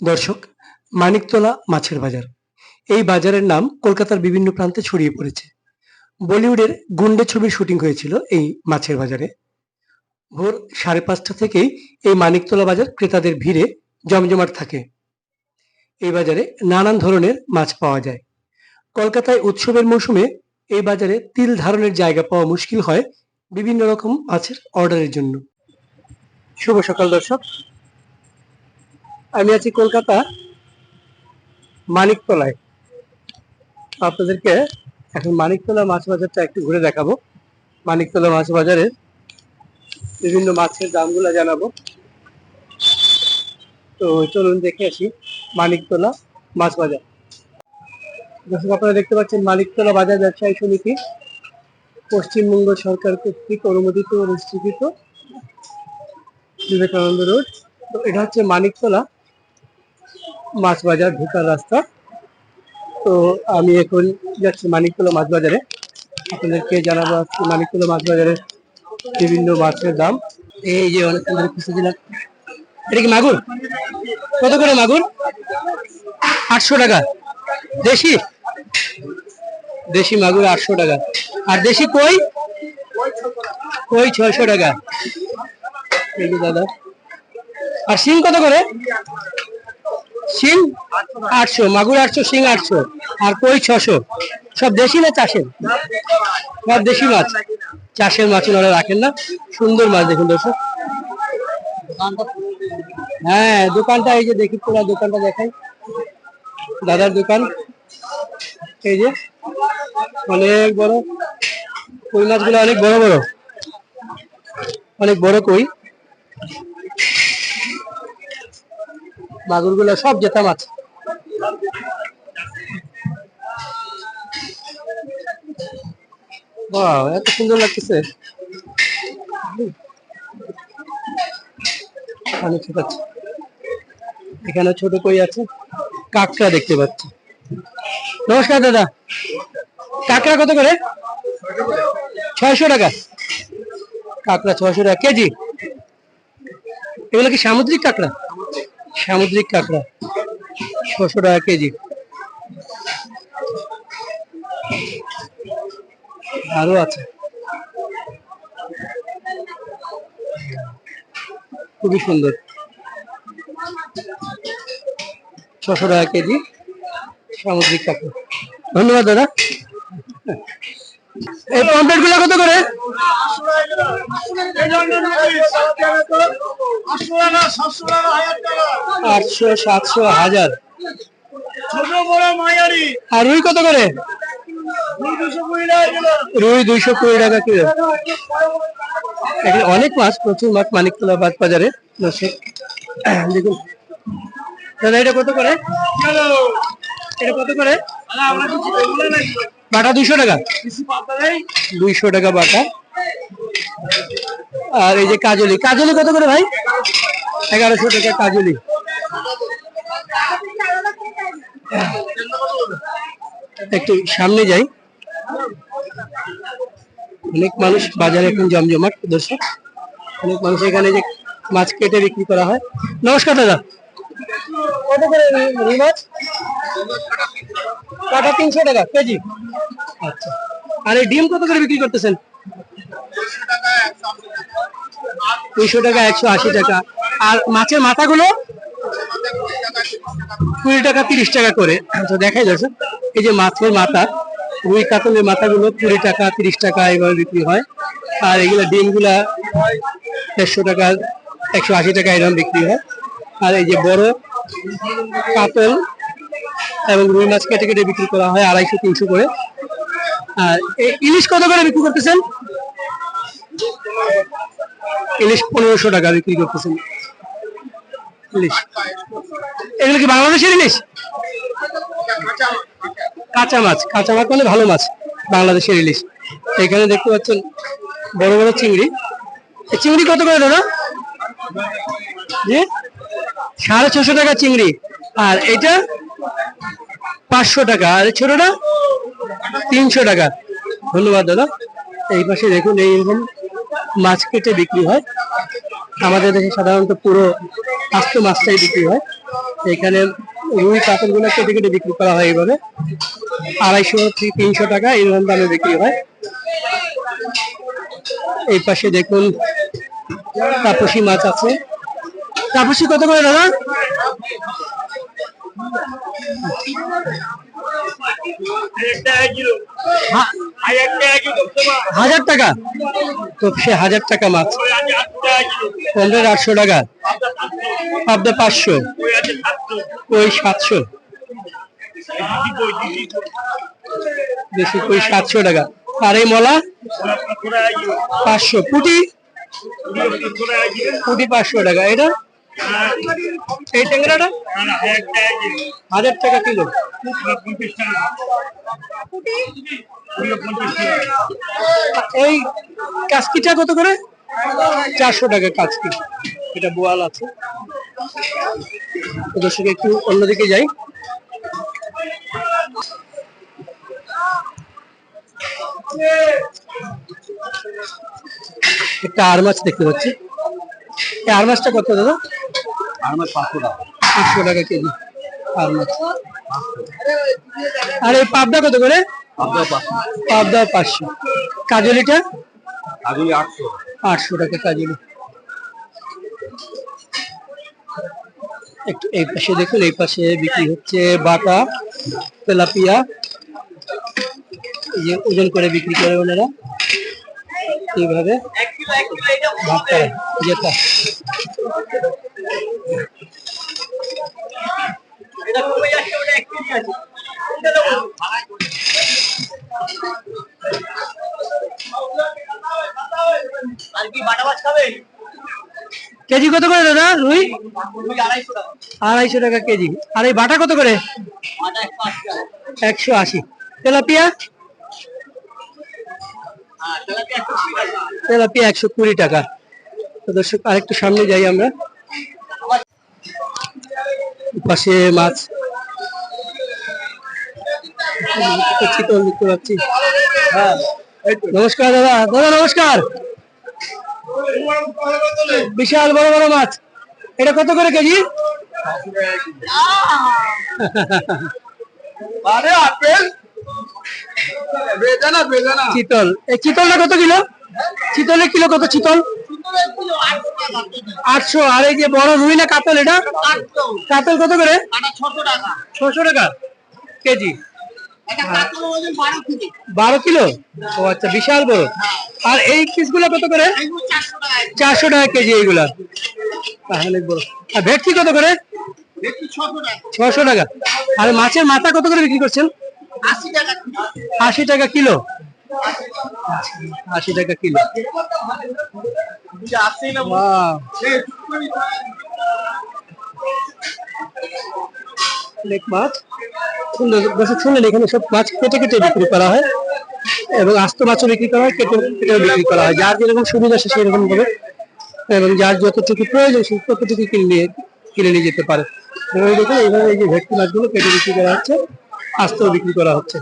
দর্শক, মানিকতলা মাছের বাজার। এই বাজারের নাম কলকাতার বিভিন্ন প্রান্তে ছড়িয়ে পড়েছে। বলিউডের গুন্ডে ছবির শুটিং হয়েছিল এই মাছের বাজারে। ভোর সাড়ে পাঁচটা থেকেই এই মানিকতলা বাজার ক্রেতাদের ভিড়ে জমজমাট থাকে। এই বাজারে নানান ধরনের মাছ পাওয়া যায়। কলকাতায় উৎসবের মৌসুমে এই বাজারে তিল ধারণের জায়গা পাওয়া মুশকিল হয় বিভিন্ন রকম মাছের অর্ডারের জন্য। শুভ সকাল দর্শক। আমি আছি কলকাতা, মানিকতলায়। আপনাদেরকে এখন মানিকতলা মাছ বাজারটা একটু ঘুরে দেখাবো। মানিকতলা মাছ বাজারের বিভিন্ন মাছের দামগুলো জানাব। তো চলুন দেখে আসি মানিকতলা মাছ বাজার। দর্শক, আপনারা দেখতে পাচ্ছেন মানিকতলা বাজার ব্যবসায়ী সমিতি। পশ্চিমবঙ্গ সরকার কর্তৃক অনুমোদিত ও বিবেকানন্দ রোড। তো এটা হচ্ছে মানিকতলা মাছ বাজার ঢোকার রাস্তা। তো আমি এখন যাচ্ছি মানিকতলা মাছ বাজারে আপনাদেরকে জানাব আজকে মানিকতলা মাছ বাজারের বিভিন্ন মাছের দাম। এই যে অনেক সুন্দর খুঁজে দিলাম। এটা কি মাগুর? কত করে মাগুর? আটশো টাকা। দেশি? দেশি মাগুর আটশো টাকা। আর দেশি কই? কই ছয়শো টাকা। দাদা। আর শিং কত করে? শিং আটশো, মাগুর আটশো শিং আটশো, আর কই ছশো? সব দেশি না চাষের? সব দেশি মাছ। চাষের মাছ ওনারা রাখেন না। সুন্দর মাছ দেখুন দর্শক। হ্যাঁ দোকানটা এই যে দেখি, পুরো দোকানটা দেখাই। দাদার দোকান। এই যে অনেক বড় কই মাছগুলো? অনেক বড় বড়। অনেক বড় কই? মাগুরগুলো সব জেতা মাছ। এত সুন্দর লাগতেছে। এখানে ছোট কই আছে? কাঁকড়া দেখতে পাচ্ছি। নমস্কার, দাদা। কাঁকড়া কত করে? ছয়শো টাকা। কাঁকড়া ছয়শো টাকা। কেজি? এগুলো কি সামুদ্রিক কাঁকড়া? সামুদ্রিক কাঁকড়া, ছশো টাকা কেজি। আরও আছে। খুবই সুন্দর। ছশো টাকা কেজি সামুদ্রিক কাঁকড়া। ধন্যবাদ, দাদা। এই পমপ্লেটগুলো কত করে? আটশো সাতশো হাজার। আর রুই কত করে? রুই দুইশো কুড়ি টাকা কিলো। এখানে অনেক মাছ প্রচুর মাছ মানিকতলা বাদ বাজারে। দেখুন। দাদা এটা কত করে? এটা কত করে? বাটা দুইশো টাকা। দুইশো টাকা বাটা। আর এই যে কাজলি। কাজলি কত করে ভাই? এগারোশো টাকা কাজলি। একটু সামনে যাই। অনেক মানুষ বাজারে এখন জমজমাট, দর্শক। অনেক মানুষ এখানে যে মাছ কেটে বিক্রি করা হয়। নমস্কার দাদা। কত করে মাছ? কাটা তিনশো টাকা, কেজি। আচ্ছা। আর এই ডিম কত করে বিক্রি করতেছেন? দুইশো টাকা, একশো আশি টাকা। আর মাছের মাথাগুলো কুড়ি টাকা, তিরিশ টাকা করে। তো দেখাই যাচ্ছে এই যে মাছের মাথা, রুই কাতলের মাথাগুলো কুড়ি টাকা, তিরিশ টাকা এইভাবে বিক্রি হয়। আর এগুলো ডিমগুলা দেড়শো টাকা, একশো আশি টাকা এরকম বিক্রি হয়। আর এই যে বড় কাতল এবং রুই মাছ কেটে কেটে বিক্রি করা হয় আড়াইশো, তিনশো করে। আর ইলিশ কত করে বিক্রি করতেছেন? ইলিশ পনেরোশো টাকা বিক্রি করতেছেন। ইলিশ। এগুলো কি বাংলাদেশের ইলিশ? কাঁচা মাছ। কাঁচা মাছ মানে ভালো মাছ, বাংলাদেশের ইলিশ। এখানে দেখতে পাচ্ছেন বড় বড় চিংড়ি। চিংড়ি কত করে দাদা? জি? সাড়ে ছশো টাকা চিংড়ি। আর এটা পাঁচশো টাকা। আর ছোটটা তিনশো টাকা। ধন্যবাদ, দাদা। এই পাশে দেখুন এইরকম মাছ কেটে বিক্রি হয়। আমাদের দেশে সাধারণত পুরো আস্ত মাছটাই বিক্রি হয়। এখানে রুই কাতলগুলো কেটে কেটে বিক্রি করা হয় এইভাবে। আড়াইশো তিনশো টাকা এইরকম দামে বিক্রি হয়। এই পাশে দেখুন তাপসী মাছ আছে। তাপসী কত করে, দাদা? হাজার টাকা? তো সে হাজার টাকা মাছ। পনেরো আটশো টাকা। পাবদা পাঁচশো। ওই সাতশো। বেশি ওই সাতশো টাকা। আর এই মলা? পাঁচশো। পুটি? পুটি পাঁচশো টাকা। এটা? এই ট্যাংরাটা? হাজার টাকা কিলো। এই কাস্কিটা কত করে? চারশো টাকা কাস্কি এটা বোয়াল আছে। দর্শক, একটু অন্যদিকে যাই। একটা আর মাছ দেখতে পাচ্ছি। আর মাছটা কত দাদা? আমার পাঁচশো টাকা। পাঁচশো টাকা কেজি। আর মাছ আর এই পাবদা কত করে? আপনার পাঁচশো। পাবদা পাঁচশো। কাজলিটা? আটশো। আটশো টাকা কাজলি। একটু এই পাশে দেখুন এই পাশে বিক্রি হচ্ছে বাটা তেলাপিয়া। যে ওজন করে বিক্রি করে ওনারা। এইভাবে ভাগ করে যেটা কত করে দাদা রুই? আড়াইশো টাকা কেজি। আর এই বাটা কত করে? একশো আশি। তেলাপিয়া? তেলাপিয়া একশো কুড়ি টাকা। দর্শক আরেকটু সামনে যাই আমরা। পাশে মাছ। দেখতে পাচ্ছি। হ্যাঁ নমস্কার দাদা। দাদা নমস্কার। বিশাল বড় বড় মাছ। এটা কত করে কেজি? আরে আপেল। বেদানা বেদানা। চিতল। এই চিতলটা কত কিলো? চিতলের কিলো কত চিতল? আটশো। আর এই যে বড় রুই না কাতল এটা? কাতল। কত করে? ছশো টাকা। ছশো টাকা। কেজি। বারো কিলো? ও আচ্ছা বিশাল বড়। আর এই পিসগুলো কত করে? চারশো টাকা কেজি। এইগুলা। তাহলে বড়। আর ভেটকি কত করে? ছশো টাকা। আর মাছের মাথা কত করে বিক্রি করছেন? আশি টাকা আশি টাকা কিলো। আশি টাকা কিলো। অনেক মাছ। সুন্দর দর্শক এখানে সব মাছ কেটে কেটে বিক্রি করা হয়। এবং আস্ত মাছও বিক্রি করা হয়, কেটে, কেটেও বিক্রি করা হয়। যার যেরকম সুবিধা সে সেরকম ভাবে এবং যার যতটুকু প্রয়োজন সে ততটুকু কিনে কিনে নিয়ে যেতে পারে। এবং এইভাবে এই যে ভেটকি মাছগুলো কেটে বিক্রি করা হচ্ছে, আস্তও বিক্রি করা হচ্ছে।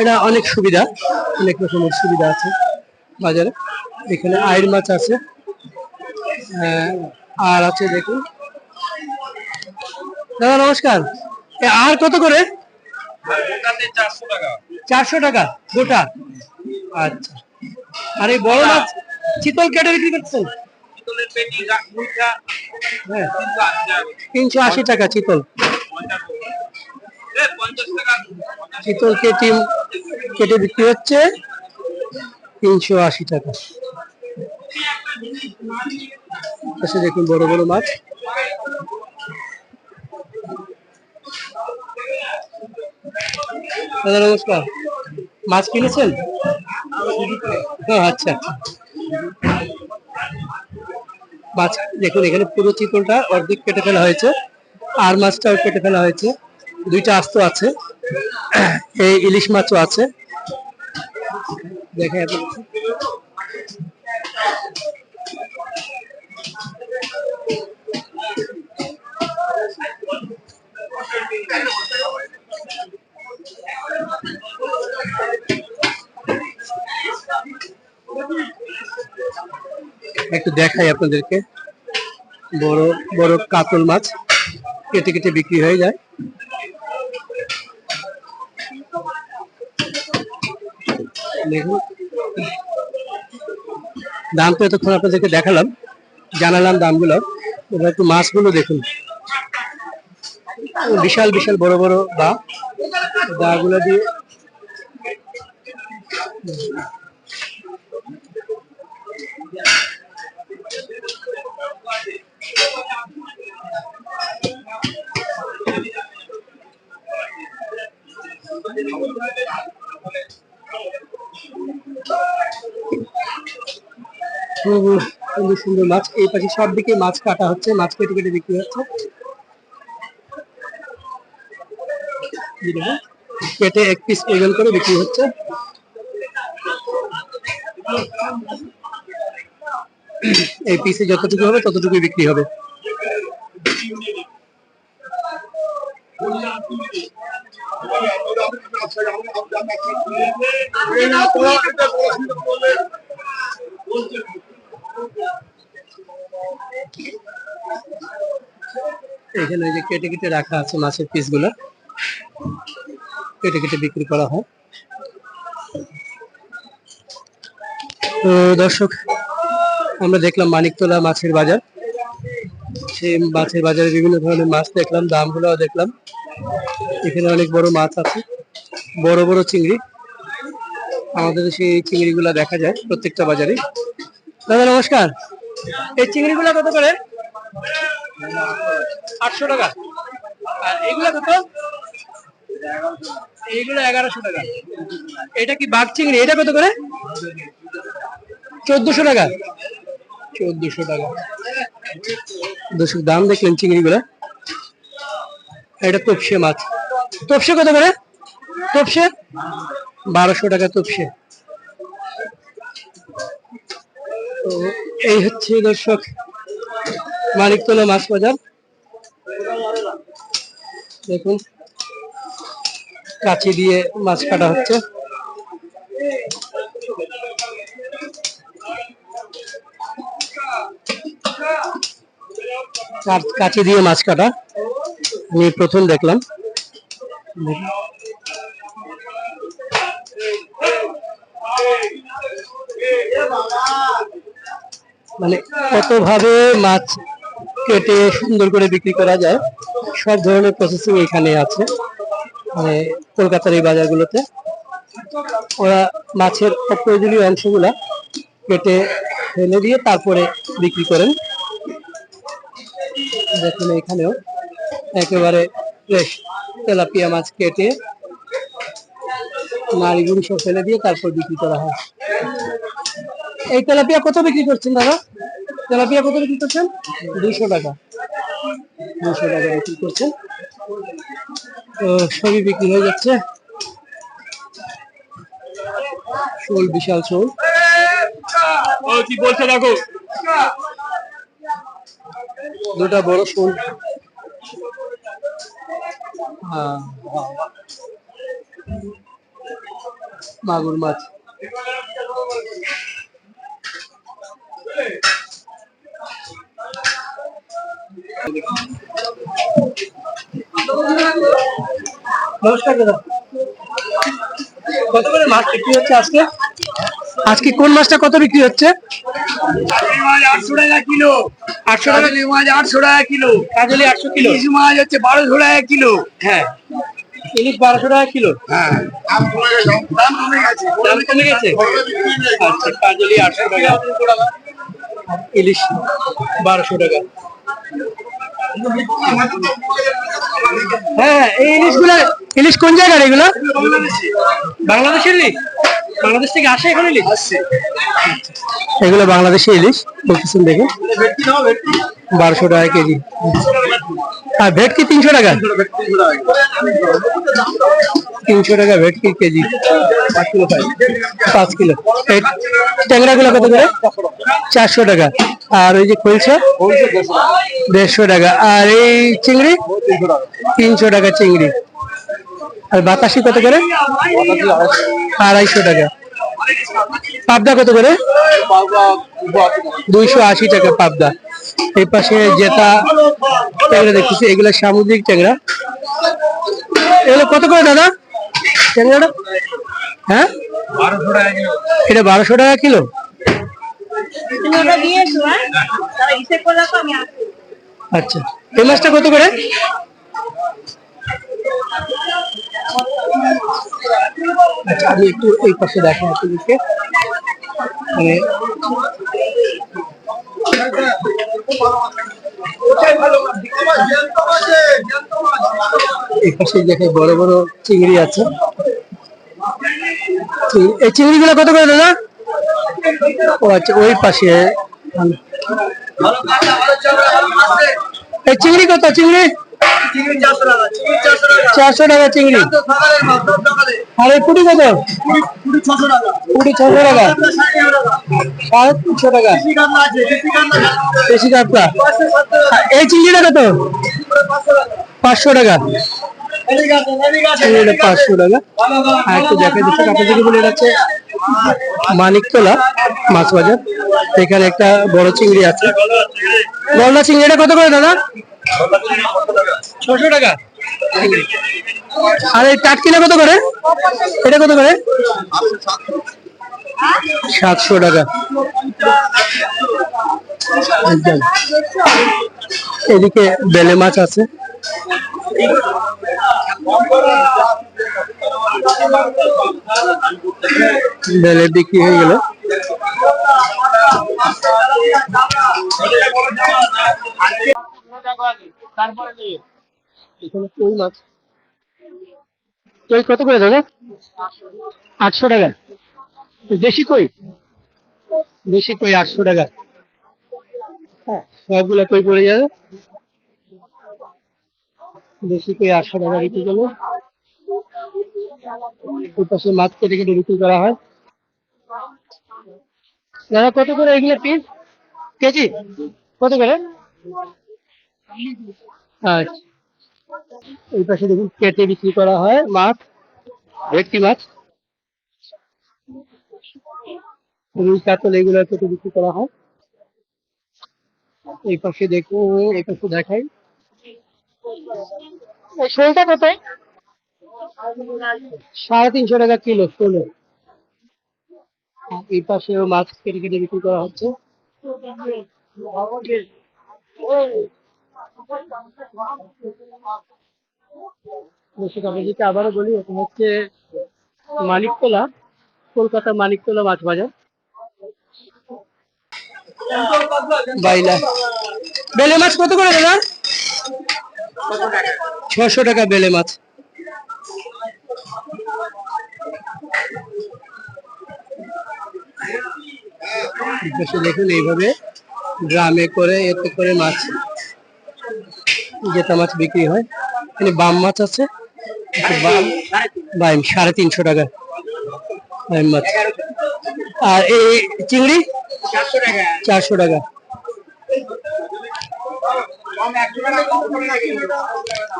এটা অনেক সুবিধা, অনেক রকমের সুবিধা আছে বাজারে। এখানে আইর মাছ আছে আর আছে দেখুন দাদা, নমস্কার। আর কত করে? চারশো টাকা, গোটা। আচ্ছা। আর এই বড় মাছ, চিতল কেটে বিক্রি করছেন? হ্যাঁ। তিনশো আশি টাকা চিতল। চিতল কেটে কেটে বিক্রি হচ্ছে তিনশো আশি টাকা। পাশে দেখুন বড় বড় মাছ। দাদা নমস্কার। মাছ কিনেছেন? ও, আচ্ছা আচ্ছা। মাছ দেখুন এখানে পুরো চিতলটা অর্ধেক কেটে ফেলা হয়েছে আর মাছটাও কেটে ফেলা হয়েছে। দুইটা আস্ত আছে এই ইলিশ মাছও আছে। দেখে আপনাদের। একটু দেখাই আপনাদেরকে। বড় বড় কাতল মাছ কেটে কেটে বিক্রি হয়ে যায়। দেখুন। দাম তো এতক্ষণ আপনাদেরকে দেখালাম, জানালাম দামগুলো। এবার একটু মাছগুলো দেখুন। বিশাল বিশাল বড় বড় দা। দাগুলো দিয়ে খুব সুন্দর সুন্দর মাছ। এই পাশে সব দিকে মাছ কাটা হচ্ছে, মাছ কেটে কেটে বিক্রি হচ্ছে। কেটে এক পিস ওজন করে বিক্রি হচ্ছে। এই পিসে যতটুকু হবে ততটুকু বিক্রি হবে। এখানে যে কেটে কেটে রাখা আছে মাছের পিসগুলো। কেটে কেটে বিক্রি করা হয়। তো দর্শক, আমরা দেখলাম মানিকতলা মাছের বাজার। সেই মাছের বাজারে বিভিন্ন ধরনের মাছ দেখলাম দামগুলো দেখলাম। এখানে অনেক বড় মাছ আছে, বড় বড় চিংড়ি। আমাদের সেই চিংড়িগুলো দেখা যায় প্রত্যেকটা বাজারে। দাদা, নমস্কার। এই চিংড়িগুলো কত করে? আটশো টাকা। আর এগুলো কত? এইগুলো এগারোশো টাকা। এটা কি বাঘ চিংড়ি? এটা কত করে? চোদ্দশো টাকা। চোদ্দশো টাকা। দর্শক, দাম দেখলেন চিংড়িগুলো। এটা তপসে মাছ। তপসে কত করে? তপসে? বারোশো টাকা তপসে। তো এই হচ্ছে দর্শক মানিকতলা মাছ বাজার দেখুন, কাঁচি দিয়ে মাছ কাটা হচ্ছে। কাঁচি দিয়ে মাছ কাটা। আমি প্রথম দেখলাম। মানে কতভাবে মাছ কেটে সুন্দর করে বিক্রি করা যায়, সব ধরনের প্রসেসিং এখানে আছে মানে কলকাতার এই বাজারগুলোতে। ওরা মাছের অপ্রয়োজনীয় অংশগুলা কেটে ফেলে দিয়ে তারপরে বিক্রি করেন। দেখুন এখানেও একেবারে ফ্রেশ তেলাপিয়া মাছ কেটে নাড়িগুড়ি সব ফেলে দিয়ে তারপর বিক্রি করা হয়। এই তেলাপিয়া কত বিক্রি করছেন দাদা? তেলাপিয়া কত বিক্রি করছেন? দুশো টাকা। দুশো টাকা বিক্রি করছেন। তো সবই বিক্রি হয়ে যাচ্ছে। শোল বিশাল শোল। কি বলছে দেখো? দুটা বড় শোল। হ্যাঁ, বাহ। মাগুর মাছ। নমস্কার দাদা। কত করে মাছ বিক্রি হচ্ছে আজকে? আজকে কোন মাছটা কত বিক্রি হচ্ছে? মাছ আটশো টাকা কিলো। আটশো টাকা? মাছ আটশো টাকা কিলো। কাজলি আটশো কিলো? ইলিশ মাছ হচ্ছে বারোশো টাকা কিলো। হ্যাঁ। ইলিশ বারোশো টাকা কিলো? হ্যাঁ। দাম কমে গেছে দাম কমে গেছে। দাম কমে গেছে। আচ্ছা কাজলি আটশো টাকা। ইলিশ বারোশো টাকা। হ্যাঁ এই ইলিশগুলা ইলিশ কোন জায়গার এগুলো? বাংলাদেশের ইলিশ বাংলাদেশ থেকে আসে এখন ইলিশ? এগুলো বাংলাদেশি ইলিশ, বলতেছেন ভেটকি বারোশো টাকা কেজি। আর ভেটকি তিনশো টাকা? তিনশো টাকা ভেটকি কেজি। পাঁচ কিলো পাঁচ কিলো। এই ট্যাংরা গুলো কত করে? চারশো টাকা। আর ওই যে খলসা দেড়শো টাকা। আর এই চিংড়ি? তিনশো টাকা চিংড়ি। আর বাতাসি কত করে? আড়াইশো টাকা। পাবদা কত করে? দুইশো আশি টাকা পাবদা। এই পাশে জেতা ট্যাংরা দেখতেছি, এগুলো সামুদ্রিক ট্যাংরা। এগুলো কত করে দাদা? ট্যাংরাটা? হ্যাঁ? এটা বারোশো টাকা কিলো। হ্যাঁ? আচ্ছা। এই মাছটা কত করে? আচ্ছা আমি একটু এই পাশে দেখাই আপনাদেরকে। মানে দেখে বড় বড় চিংড়ি আছে। এই চিংড়িগুলো কত করে দাদা? ও আচ্ছা ওই পাশে। এই চিংড়ি কত, চিংড়ি? চারশো টাকা চিংড়ি। আর এই পুটি কত? পুটি ছশো টাকা। সাড়ে তিনশো টাকা। দেশি কাতলা এই চিংড়িটা কত? পাঁচশো টাকা। পাঁচশো টাকা। আর একটু দেখা যাচ্ছে আপনাদেরকে বলে যাচ্ছে মানিকতলা মাছ বাজার এখানে একটা বড় চিংড়ি আছে। গলদা চিংড়িটা কত করে দাদা? ছশো টাকা। আর এই টাটকিনা কত করে? এটা কত করে? সাতশো টাকা। এদিকে বেলে মাছ আছে। বেলে বিক্রি হয়ে গেল? কই, কত করে দাদা? আটশো টাকা। দেশি কই? দেশি কই, আটশো টাকা। হ্যাঁ সবগুলা কই পড়ে যাবে? দেশি কই, আটশো টাকা বিক্রি করব? ওই পাশে মাছ কেটে কেটে বিক্রি করা হয়। দাদা, কত করে এগুলো পিস কেজি? কত করে? আচ্ছা। এই পাশে দেখুন, কেটে বিক্রি করা হয় মাছ, ভেটকি মাছ। রুই, কাতল, এগুলো কেটে বিক্রি করা হয়। এই পাশে দেখুন, এই পাশে দেখাই। শোলটা কত সাড়ে তিনশো টাকা কিলো শোলে এই পাশেও মাছ কেটে কেটে বিক্রি করা হচ্ছে। আবারও বলি, এটা হচ্ছে মানিকতলা কলকাতা মানিকতলা মাছ বাজার। বেলে মাছ কত করে দাদা? ছশো টাকা বেলে মাছ। পাশে দেখুন এইভাবে ড্রামে করে এতে করে মাছ জেতা মাছ বিক্রি হয়। এখানে বাম মাছ আছে বাম বাইম সাড়ে তিনশো টাকা। বাইম মাছ। আর এই চিংড়ি? চারশো টাকা।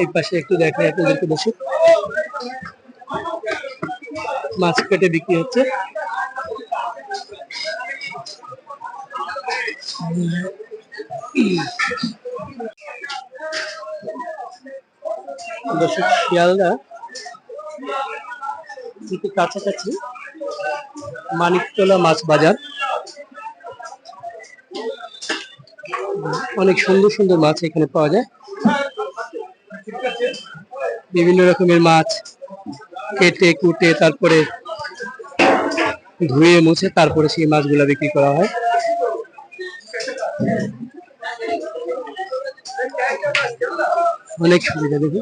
এই পাশে একটু দেখাই আপনাদেরকে বসে। মাছ কেটে বিক্রি হচ্ছে। দর্শক, শিয়ালদা কাছাকাছি মানিকতলা মাছ বাজার। অনেক সুন্দর সুন্দর মাছ এখানে পাওয়া যায়। বিভিন্ন রকমের মাছ কেটে কুটে তারপরে ধুয়ে মুছে তারপরে সেই মাছগুলা বিক্রি করা হয়। অনেক সুবিধা দেখি